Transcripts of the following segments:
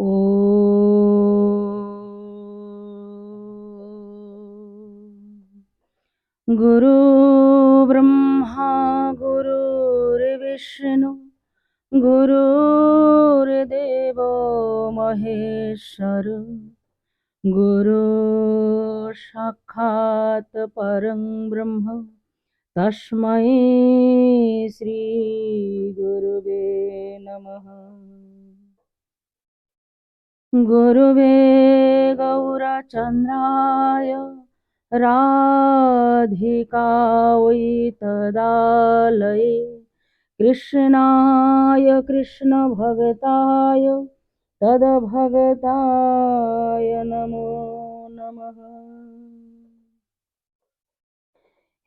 ॐ गुरु ब्रह्मा गुरुर्विष्णु गुरुर्देवो महेश्वर गुरु साक्षात् परं ब्रह्म तस्मै श्रीगुरुवे नमः गुरुवे गौरचन्द्राय राधिकावैतदालये कृष्णाय कृष्णभक्ताय तदभगताय नमो नमः।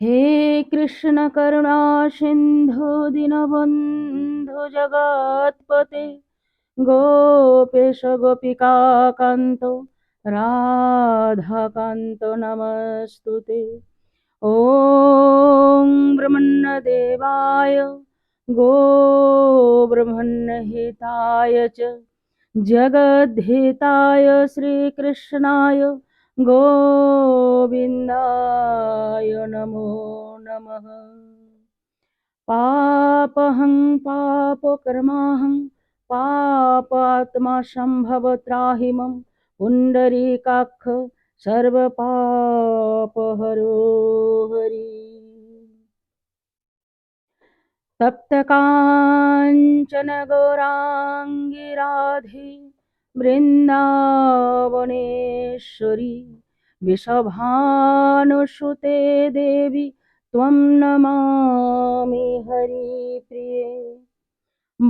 हे कृष्णकरुणासिन्धु दीनबन्धु जगत्पते गोपेश गोपिकान्त राधाकान्त नमस्तु ते ॐ ब्रह्मण्यदेवाय, गोब्रह्मण्यहिताय च, जगद्धिताय श्रीकृष्णाय, गोविन्दाय नमो नमः। पापहं पापकर्माहं पापात्मा सम्भव त्राहि मम पुण्डरीकाक्ष सर्वपापहरो हरि तप्तकाञ्चन गौराङ्गी राधे वृन्दावनेश्वरी वृषभानुसुते देवी त्वं नमामि हरिप्रिये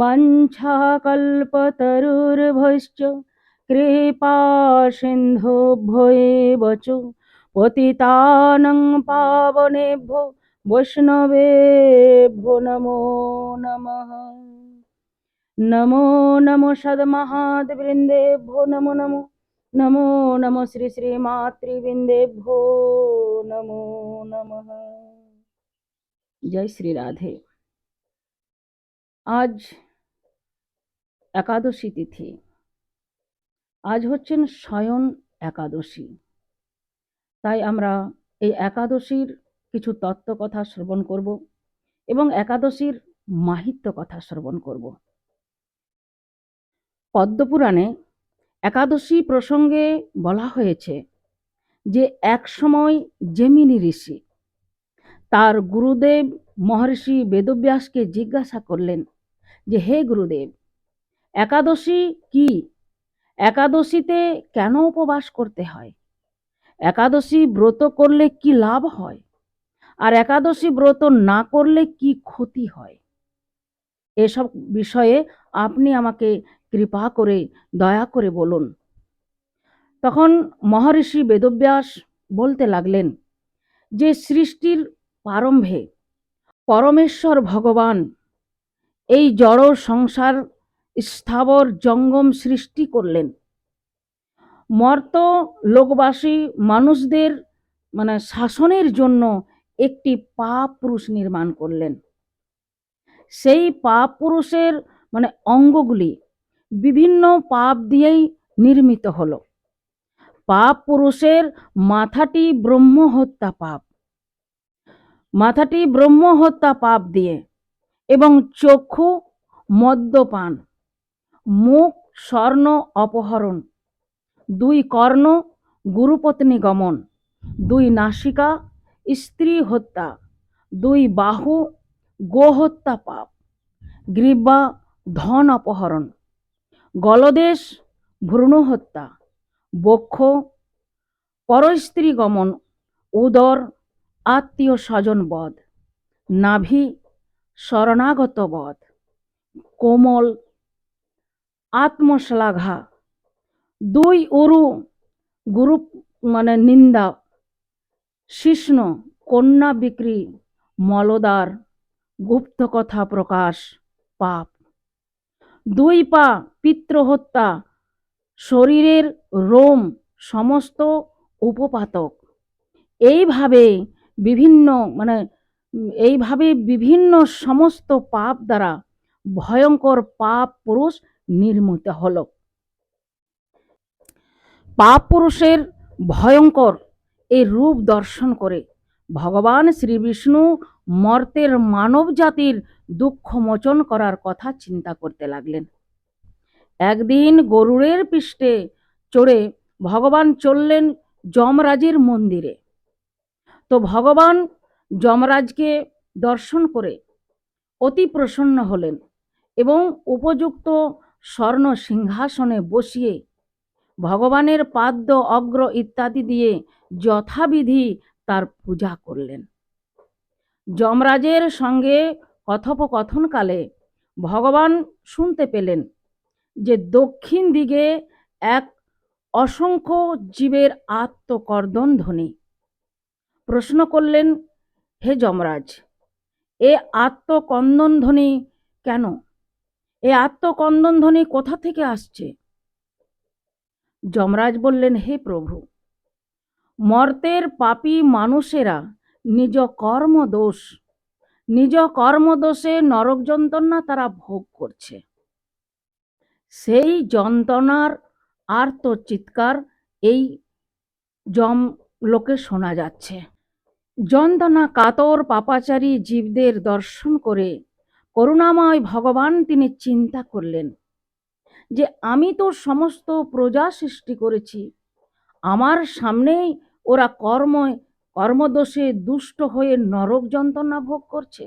वञ्छाकल्पतरुर्भश्च कृपासिन्धुभ्यो एव च पतितानं पावनेभ्यो वैष्णवेभ्यो नमो नमः नमो नमो सद्महाद्वृन्देभ्यो नमो नमो नमो नमो श्री श्रीमातृवृन्देभ्यो नमो नमः जय श्री राधे आज একাদশী তিথি। আজ হচ্ছেন স্বয়ন একাদশী। তাই আমরা এই একাদশীর কিছু তত্ত্ব কথা শ্রবণ করব এবং একাদশীর মাহিত্য কথা শ্রবণ করব। পদ্মপুরাণে একাদশী প্রসঙ্গে বলা হয়েছে যে এক সময় জেমিনি ঋষি তার গুরুদেব মহর্ষি বেদব্যাসকে জিজ্ঞাসা করলেন যে, হে গুরুদেব একাদশী কি? একাদশীতে কেন উপবাস করতে হয়? একাদশী ব্রত করলে কি লাভ হয়? আর একাদশী ব্রত না করলে কি ক্ষতি হয়? এসব বিষয়ে আপনি আমাকে কৃপা করে, দয়া করে বলুন। তখন মহর্ষি বেদব্যাস বলতে লাগলেন, যে সৃষ্টির প্রারম্ভে পরমেশ্বর ভগবান এই জড় সংসার স্থাবর জঙ্গম সৃষ্টি করলেন। মর্ত লোকবাসী মানুষদের মানে শাসনের জন্য একটি পাপ পুরুষ নির্মাণ করলেন। সেই পাপ পুরুষের মানে অঙ্গগুলি বিভিন্ন পাপ দিয়েই নির্মিত হলো। পাপ পুরুষের মাথাটি ব্রহ্মহত্যা পাপ। মাথাটি ব্রহ্মহত্যা পাপ দিয়ে এবং চক্ষু মদ্যপান। মুখ, স্বর্ণ, অপহরণ। দুই কর্ণ, গুরুপত্নী গমন। দুই নাসিকা, স্ত্রী হত্যা। দুই বাহু, গোহত্যা পাপ। গ্রীবা ধন অপহরণ। গলদেশ, ভ্রূণ হত্যা। বক্ষ, পরস্ত্রী গমন। উদর, আত্মীয় স্বজন বধ। নাভি, শরণাগত বধ। কোমল আত্মশ্লাঘা। দুই উরু গুরু মানে নিন্দা। শিষ্ণ, কন্যা বিক্রি মলদার গুপ্ত কথা প্রকাশ, পাপ। দুই পা পিতৃ হত্যা শরীরের রোম সমস্ত উপপাতক। এইভাবে বিভিন্ন মানে এইভাবে বিভিন্ন সমস্ত পাপ দ্বারা ভয়ঙ্কর পাপ পুরুষ নির্মিত হলো। পাপ পুরুষের ভয়ঙ্কর এই রূপ দর্শন করে ভগবান শ্রী বিষ্ণু মর্তের মানব জাতির দুঃখ মোচন করার কথা চিন্তা করতে লাগলেন। একদিন গরুড়ের পৃষ্ঠে চড়ে ভগবান চললেন যমরাজের মন্দিরে। তো ভগবান যমরাজকে দর্শন করে অতি প্রসন্ন হলেন এবং উপযুক্ত স্বর্ণ সিংহাসনে বসিয়ে ভগবানের পাদ্য, অগ্র ইত্যাদি দিয়ে যথাবিধি তার পূজা করলেন। যমরাজের সঙ্গে কথোপকথনকালে ভগবান শুনতে পেলেন যে দক্ষিণ দিকে এক অসংখ্য জীবের আত্মকর্দন ধ্বনি। প্রশ্ন করলেন, হে যমরাজ, এ আত্মকন্দন ধ্বনি কেন? এ আত্মকন্দন ধ্বনি কোথা থেকে আসছে? যমরাজ বললেন, হে প্রভু, মর্তের পাপী মানুষেরা নিজ কর্মদোষ, নিজ কর্মদোষে নরক যন্ত্রণা তারা ভোগ করছে। সেই যন্ত্রণার আর্ত চিৎকার এই জম লোকে শোনা যাচ্ছে। যন্ত্রণা কাতর পাপাচারী জীবদের দর্শন করে করুণাময় ভগবান তিনি চিন্তা করলেন যে আমি তো সমস্ত প্রজা সৃষ্টি করেছি। আমার সামনেই ওরা কর্ম, কর্মদোষে দুষ্ট হয়ে নরক যন্ত্রণা ভোগ করছে।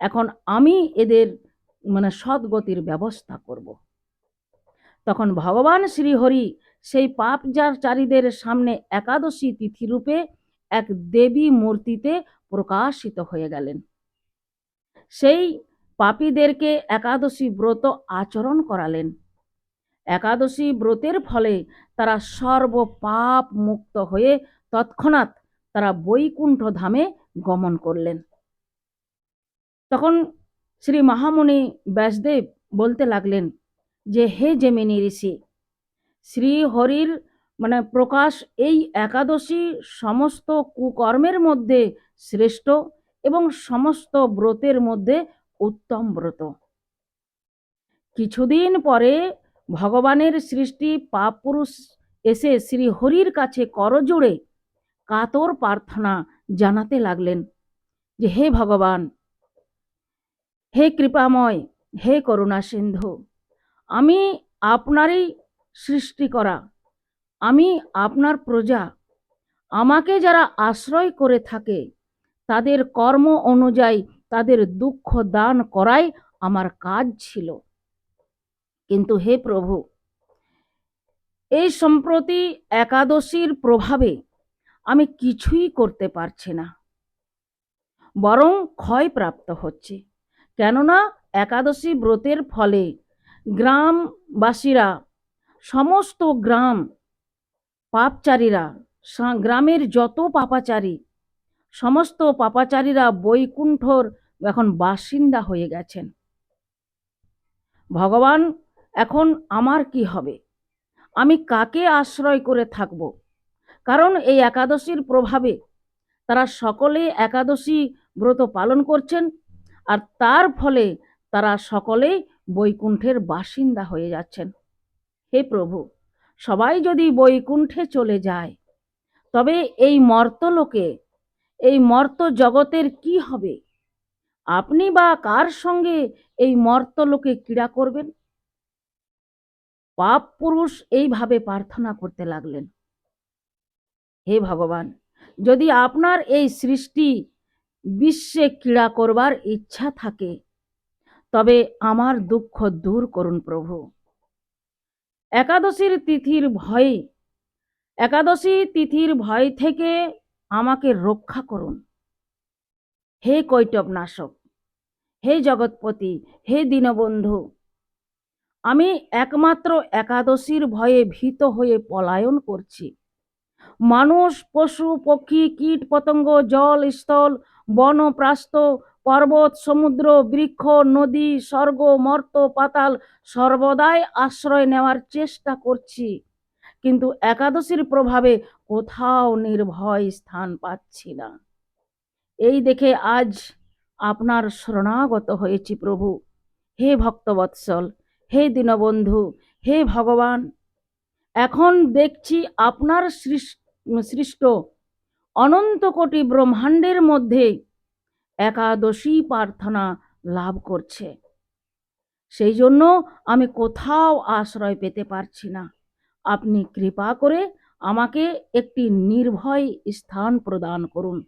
এখন আমি এদের মানে সদ্গতির ব্যবস্থা করব। তখন ভগবান শ্রীহরি সেই পাপ চারীদের সামনে একাদশী তিথি রূপে এক দেবী মূর্তিতে প্রকাশিত হয়ে গেলেন। সেই পাপীদেরকে একাদশী ব্রত আচরণ করালেন। একাদশী ব্রতের ফলে তারা সর্ব পাপ মুক্ত হয়ে তৎক্ষণাৎ তারা বৈকুণ্ঠ ধামে গমন করলেন। তখন শ্রী মহামুনি ব্যাসদেব বলতে লাগলেন যে, হে জেমিনী ঋষি শ্রী হরির মানে প্রকাশ এই একাদশী সমস্ত কুকর্মের মধ্যে শ্রেষ্ঠ। এবং সমস্ত ব্রতের মধ্যে উত্তম ব্রত। কিছুদিন পরে ভগবানের সৃষ্টি পাপ পুরুষ এসে শ্রী হরির কাছে করজোড়ে কাতর প্রার্থনা জানাতে লাগলেন যে, হে ভগবান, হে কৃপাময়, হে করুণা সিন্ধু, আমি আপনারই সৃষ্টি করা, আমি আপনার প্রজা। আমাকে যারা আশ্রয় করে থাকে তাদের কর্ম অনুযায়ী তাদের দুঃখ দান করাই আমার কাজ ছিল। কিন্তু হে প্রভু, এই সম্প্রতি একাদশীর প্রভাবে আমি কিছুই করতে পারছি না, বরং ক্ষয়প্রাপ্ত হচ্ছে। কেননা একাদশী ব্রতের ফলে গ্রামবাসীরা, সমস্ত গ্রাম পাপচারীরা গ্রামের যত পাপাচারী সমস্ত পাপাচারীরা বৈকুণ্ঠর এখন বাসিন্দা হয়ে গেছেন। ভগবান, এখন আমার কি হবে? আমি কাকে আশ্রয় করে থাকব? কারণ এই একাদশীর প্রভাবে তারা সকলে একাদশী ব্রত পালন করছেন আর তার ফলে তারা সকলেই বৈকুণ্ঠের বাসিন্দা হয়ে যাচ্ছেন। হে প্রভু, সবাই যদি বৈকুণ্ঠে চলে যায়, তবে এই মর্তলোকে এই মর্ত জগতের কি হবে? আপনি বা কার সঙ্গে এই মর্ত লোকে ক্রীড়া করবেন? পাপ পুরুষ এইভাবে প্রার্থনা করতে লাগলেন। হে ভগবান, যদি আপনার এই সৃষ্টি বিশ্বে ক্রীড়া করবার ইচ্ছা থাকে, তবে আমার দুঃখ দূর করুন প্রভু। একাদশীর তিথির ভয়ে, একাদশী তিথির ভয় থেকে আমাকে রক্ষা করুন। হে কৈটব নাশক হে জগৎপতি, হে দীনবন্ধু, আমি একমাত্র একাদশীর ভয়ে ভীত হয়ে পলায়ন করছি। মানুষ, পশু, পক্ষী, কীট, পতঙ্গ, জল, স্থল, বন প্রাস্ত পর্বত, সমুদ্র, বৃক্ষ, নদী, স্বর্গ, মর্ত, পাতাল সর্বদাই আশ্রয় নেওয়ার চেষ্টা করছি। কিন্তু একাদশীর প্রভাবে কোথাও নির্ভয় স্থান পাচ্ছি না। এই দেখে আজ আপনার শরণাগত হয়েছি প্রভু। হে ভক্তবৎসল, হে দীনবন্ধু, হে ভগবান, এখন দেখছি আপনার সৃষ্ট অনন্ত কোটি ব্রহ্মাণ্ডের মধ্যে একাদশী প্রার্থনা লাভ করছে। সেই জন্য আমি কোথাও আশ্রয় পেতে পারছি না। আপনি কৃপা করে আমাকে একটি নির্ভয় স্থান প্রদান করুন।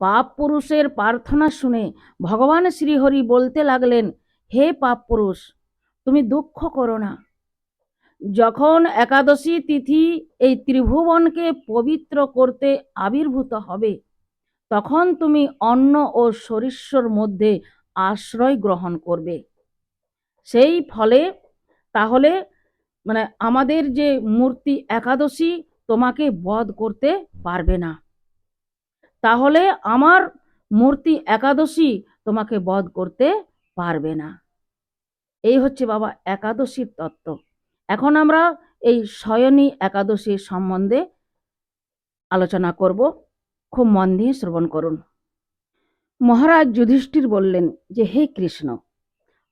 পাপ পুরুষের প্রার্থনা শুনে ভগবান শ্রীহরি বলতে লাগলেন, হে পাপ পুরুষ, তুমি দুঃখ করো না। যখন একাদশী তিথি এই ত্রিভুবনকে পবিত্র করতে আবির্ভূত হবে, তখন তুমি অন্ন ও সরিষ্যর মধ্যে আশ্রয় গ্রহণ করবে। সেই ফলে তাহলে মানে আমাদের যে মূর্তি একাদশী তোমাকে বধ করতে পারবে না। তাহলে আমার মূর্তি একাদশী তোমাকে বধ করতে পারবে না। এই হচ্ছে বাবা একাদশীর তত্ত্ব। এখন আমরা এই শয়নী একাদশীর সম্বন্ধে আলোচনা করব। খুব মন দিয়ে শ্রবণ করুন। মহারাজ যুধিষ্ঠির বললেন যে, হে কৃষ্ণ,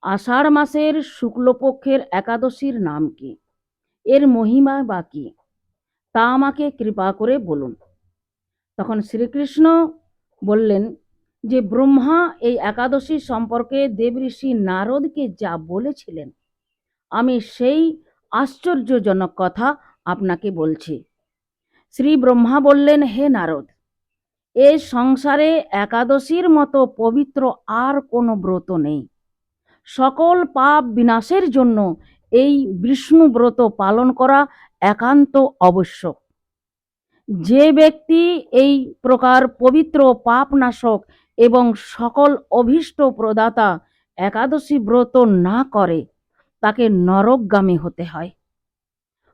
আষাঢ় মাসের শুক্লপক্ষের একাদশীর নাম কি? এর মহিমা বা কি? তা আমাকে কৃপা করে বলুন। তখন শ্রীকৃষ্ণ বললেন যে, ব্রহ্মা এই একাদশী সম্পর্কে দেবঋষি নারদকে যা বলেছিলেন, আমি সেই আশ্চর্যজনক কথা আপনাকে বলছি। শ্রী ব্রহ্মা বললেন, হে নারদ, এ সংসারে একাদশীর মতো পবিত্র আর কোনো ব্রত নেই। সকল পাপ বিনাশের জন্য এই বিষ্ণু ব্রত পালন করা একান্ত আবশ্যক। যে ব্যক্তি এই প্রকার পবিত্র পাপনাশক এবং সকল অভীষ্ট প্রদাতা একাদশী ব্রত না করে, তাকে নরকগামী হতে হয়।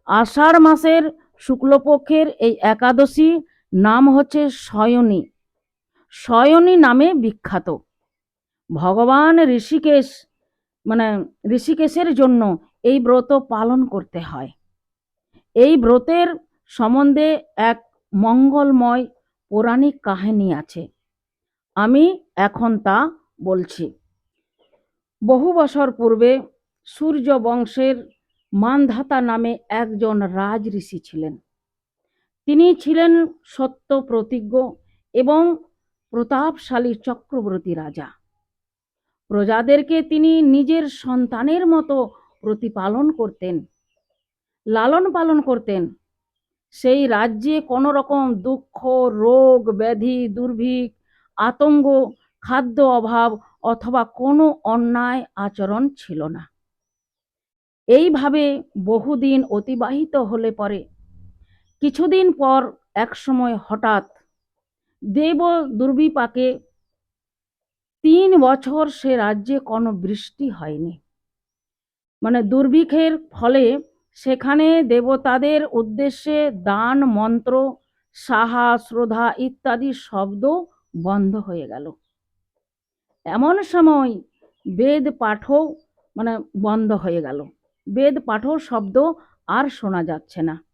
আষাঢ় মাসের শুক্লপক্ষের এই একাদশী নাম হচ্ছে শয়নী। শয়নী নামে বিখ্যাত। ভগবান ঋষিকেশ মানে ঋষিকেশের জন্য এই ব্রত পালন করতে হয়। এই ব্রতের সম্বন্ধে এক মঙ্গলময় পৌরাণিক কাহিনী আছে। আমি এখন তা বলছি। বহু বছর পূর্বে সূর্য বংশের মানধাতা নামে একজন রাজ ঋষি ছিলেন। তিনি ছিলেন সত্য প্রতিজ্ঞ এবং প্রতাপশালী চক্রবর্তী রাজা। প্রজাদেরকে তিনি নিজের সন্তানের মতো প্রতিপালন করতেন, লালন পালন করতেন। সেই রাজ্যে কোনো রকম দুঃখ, রোগ, ব্যাধি দুর্ভিক আতঙ্ক, খাদ্য অভাব অথবা কোনো অন্যায় আচরণ ছিল না। এইভাবে বহুদিন অতিবাহিত হলে পরে কিছুদিন পর একসময় হঠাৎ দেব দুর্বিপাকে তিন বছর সে রাজ্যে কোনো বৃষ্টি হয়নি। মানে দুর্ভিক্ষের ফলে সেখানে দেবতাদের উদ্দেশ্যে দান, মন্ত্র, সাহা, শ্রদ্ধা ইত্যাদি শব্দ বন্ধ হয়ে গেল। এমন সময় বেদ পাঠও মানে বন্ধ হয়ে গেল। বেদ পাঠও শব্দ আর শোনা যাচ্ছে না।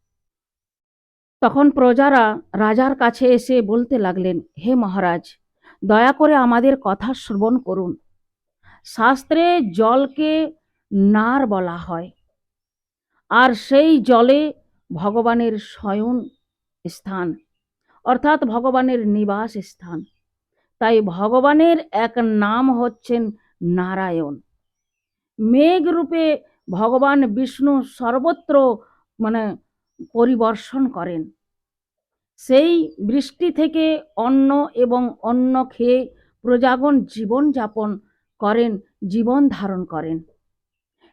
তখন প্রজারা রাজার কাছে এসে বলতে লাগলেন, হে মহারাজ, দয়া করে আমাদের কথা শ্রবণ করুন। শাস্ত্রে জলকে নার বলা হয়। আর সেই জলে ভগবানের শয়ন স্থান, অর্থাৎ ভগবানের নিবাস স্থান। তাই ভগবানের এক নাম হচ্ছেন নারায়ণ। মেঘ রূপে ভগবান বিষ্ণু সর্বত্র মানে পরিবর্ষণ করেন। সেই বৃষ্টি থেকে অন্ন এবং অন্ন খেয়ে প্রজাগণ জীবন যাপন করেন, জীবন ধারণ করেন।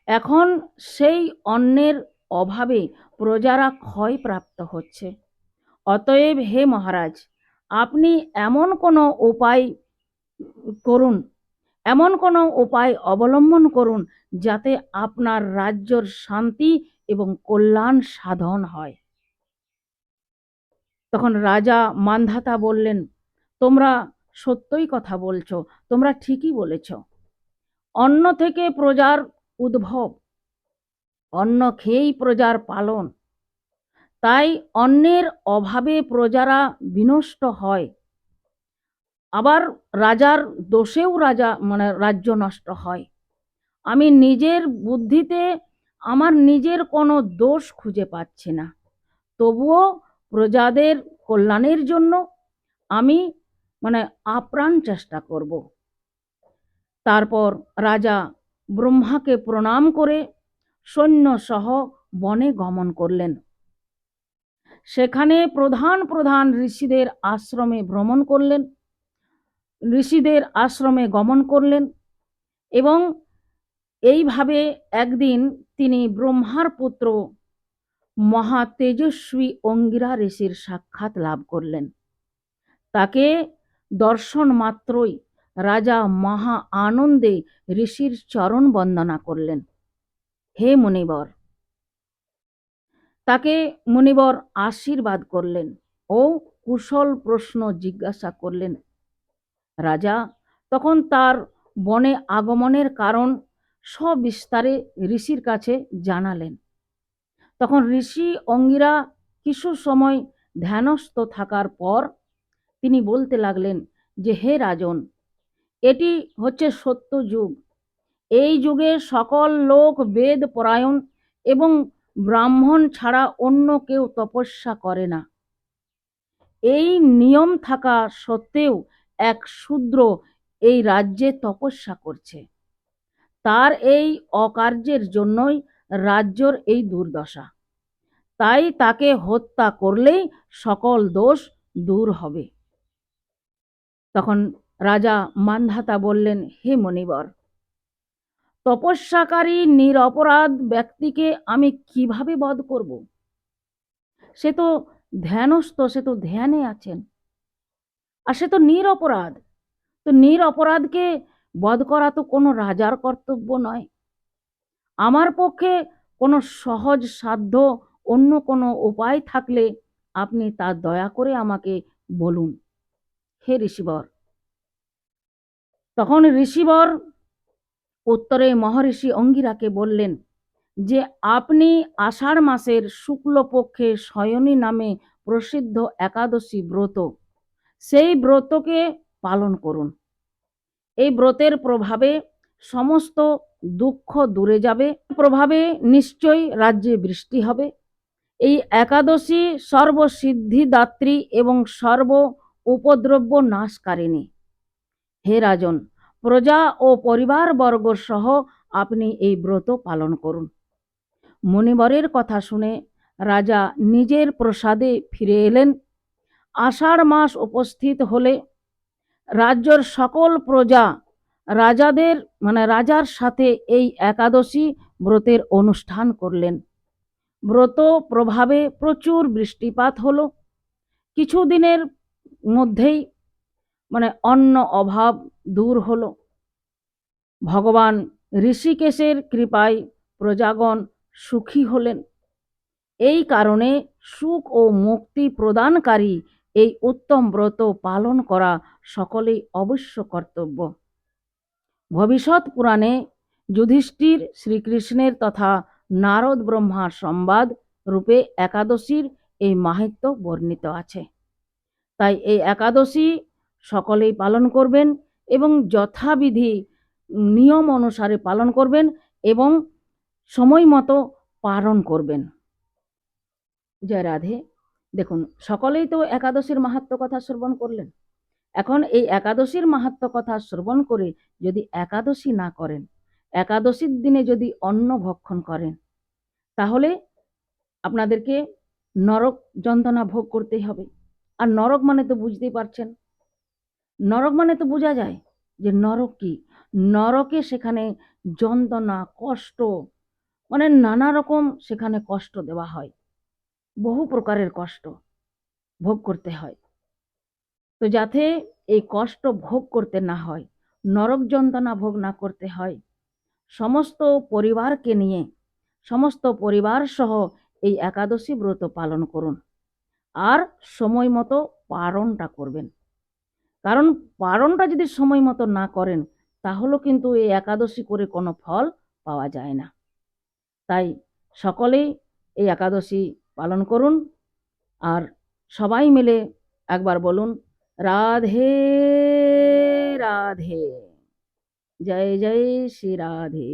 এখন সেই অন্যের অভাবে প্রজারা ক্ষয়প্রাপ্ত হচ্ছে। অতএব হে মহারাজ, আপনি এমন কোনো উপায় করুন, এমন কোনো উপায় অবলম্বন করুন যাতে আপনার রাজ্যর শান্তি এবং কল্যাণ সাধন হয়। তখন রাজা মান্ধাতা বললেন, তোমরা সত্যই কথা বলছো, তোমরা ঠিকই বলেছ। অন্য থেকে প্রজার উদ্ভব। অন্ন খেয়েই প্রজার পালন। তাই অন্নের অভাবে প্রজারা বিনষ্ট হয়। আবার রাজার দোষেও রাজা মানে রাজ্য নষ্ট হয়। আমি নিজের বুদ্ধিতে আমার নিজের কোনো দোষ খুঁজে পাচ্ছি না। তবুও প্রজাদের কল্যাণের জন্য আমি মানে আপ্রাণ চেষ্টা করব। তারপর রাজা ব্রহ্মাকে প্রণাম করে সৈন্যসহ বনে গমন করলেন। সেখানে প্রধান প্রধান ঋষিদের আশ্রমে ভ্রমণ করলেন, ঋষিদের আশ্রমে গমন করলেন এবং এইভাবে একদিন তিনি ব্রহ্মার পুত্র মহা তেজস্বী অঙ্গিরা ঋষির সাক্ষাৎ লাভ করলেন। তাকে দর্শন মাত্রই রাজা মহা আনন্দে ঋষির চরণ বন্দনা করলেন। হে মুনিবর, তাকে মুনিবর আশীর্বাদ করলেন ও কুশল প্রশ্ন জিজ্ঞাসা করলেন, রাজা, তখন তার বনে আগমনের কারণ সবিস্তারে ঋষির কাছে জানালেন। তখন ঋষি অঙ্গিরা কিছু সময় ধ্যানস্থ থাকার পর তিনি বলতে লাগলেন যে, হে রাজন এটি হচ্ছে সত্য যুগ। এই যুগে সকল লোক বেদ পরায়ণ এবং ব্রাহ্মণ ছাড়া অন্য কেউ তপস্যা করে না। এই নিয়ম থাকা সত্ত্বেও এক শূদ্র এই রাজ্যে তপস্যা করছে। তার এই অকার্যের জন্যই রাজ্যর এই দুর্দশা। তাই তাকে হত্যা করলেই সকল দোষ দূর হবে। তখন রাজা মান্ধাতা বললেন, হে মণিবর, তপস্যাকারী নিরপরাধ ব্যক্তিকে আমি কীভাবে বধ করব? সে তো ধ্যানস্থ, সে তো ধ্যানে আছেন। আর সে তো নিরপরাধ তো নিরপরাধকে বধ করা তো কোনো রাজার কর্তব্য নয়। আমার পক্ষে কোনো সহজ সাধ্য, অন্য কোনো উপায় থাকলে আপনি তা দয়া করে আমাকে বলুন। হে ঋষিবর তখন ঋষিবর উত্তরে মহর্ষি অঙ্গিরাকে বললেন, যে আপনি আষাঢ় মাসের শুক্লপক্ষে শয়নী নামে প্রসিদ্ধ একাদশী ব্রত, সেই ব্রতকে পালন করুন। এই ব্রতের প্রভাবে সমস্ত দুঃখ দূরে যাবে, প্রভাবে নিশ্চয়ই রাজ্যে বৃষ্টি হবে। এই একাদশী সর্বসিদ্ধিদাত্রী এবং সর্ব উপদ্রব্য নাশকারিণী। হে রাজন, প্রজা ও পরিবারবর্গ সহ আপনি এই ব্রত পালন করুন। মণিবরের কথা শুনে রাজা নিজের প্রসাদে ফিরে এলেন। আষাঢ় মাস উপস্থিত হলে রাজ্যর সকল প্রজা রাজাদের মানে রাজার সাথে এই একাদশী ব্রতের অনুষ্ঠান করলেন। ব্রত প্রভাবে প্রচুর বৃষ্টিপাত হলো। কিছুদিনের মধ্যেই মানে অন্য অভাব দূর হলো। ভগবান ঋষিকেশের কৃপায় প্রজাগণ সুখী হলেন। এই কারণে সুখ ও মুক্তি প্রদানকারী এই উত্তম ব্রত পালন করা সকলেই অবশ্য কর্তব্য। ভবিষ্যৎ পুরাণে যুধিষ্ঠির শ্রীকৃষ্ণের তথা নারদ ব্রহ্মার সংবাদ রূপে একাদশীর এই মাহাত্ম বর্ণিত আছে। তাই এই একাদশী সকলেই পালন করবেন এবং যথাবিধি নিয়ম অনুসারে পালন করবেন এবং সময় মতো পালন করবেন। জয় রাধে। দেখুন, সকলেই তো একাদশীর মাহাত্ম কথা শ্রবণ করলেন। এখন এই একাদশীর মাহাত্ম কথা শ্রবণ করে যদি একাদশী না করেন, একাদশীর দিনে যদি অন্ন ভক্ষণ করেন, তাহলে আপনাদেরকে নরক যন্ত্রণা ভোগ করতেই হবে। আর নরক মানে তো বুঝতেই পারছেন নরক মানে তো বোঝা যায় যে নরক কি? নরকে সেখানে যন্ত্রণা, কষ্ট মানে নানা রকম সেখানে কষ্ট দেওয়া হয়। বহু প্রকারের কষ্ট ভোগ করতে হয়। তো যাতে এই কষ্ট ভোগ করতে না হয়, নরক যন্ত্রণা ভোগ না করতে হয়, সমস্ত পরিবারকে নিয়ে, সমস্ত পরিবার সহ এই একাদশী ব্রত পালন করুন। আর সময় মতো পারণটা করবেন। কারণ পারণটা যদি সময় মতো না করেন, তাহলেও কিন্তু এই একাদশী করে কোনো ফল পাওয়া যায় না। তাই সকলেই এই একাদশী পালন করুন আর সবাই মিলে একবার বলুন, রাধে রাধে। জয় জয়, শ্রী রাধে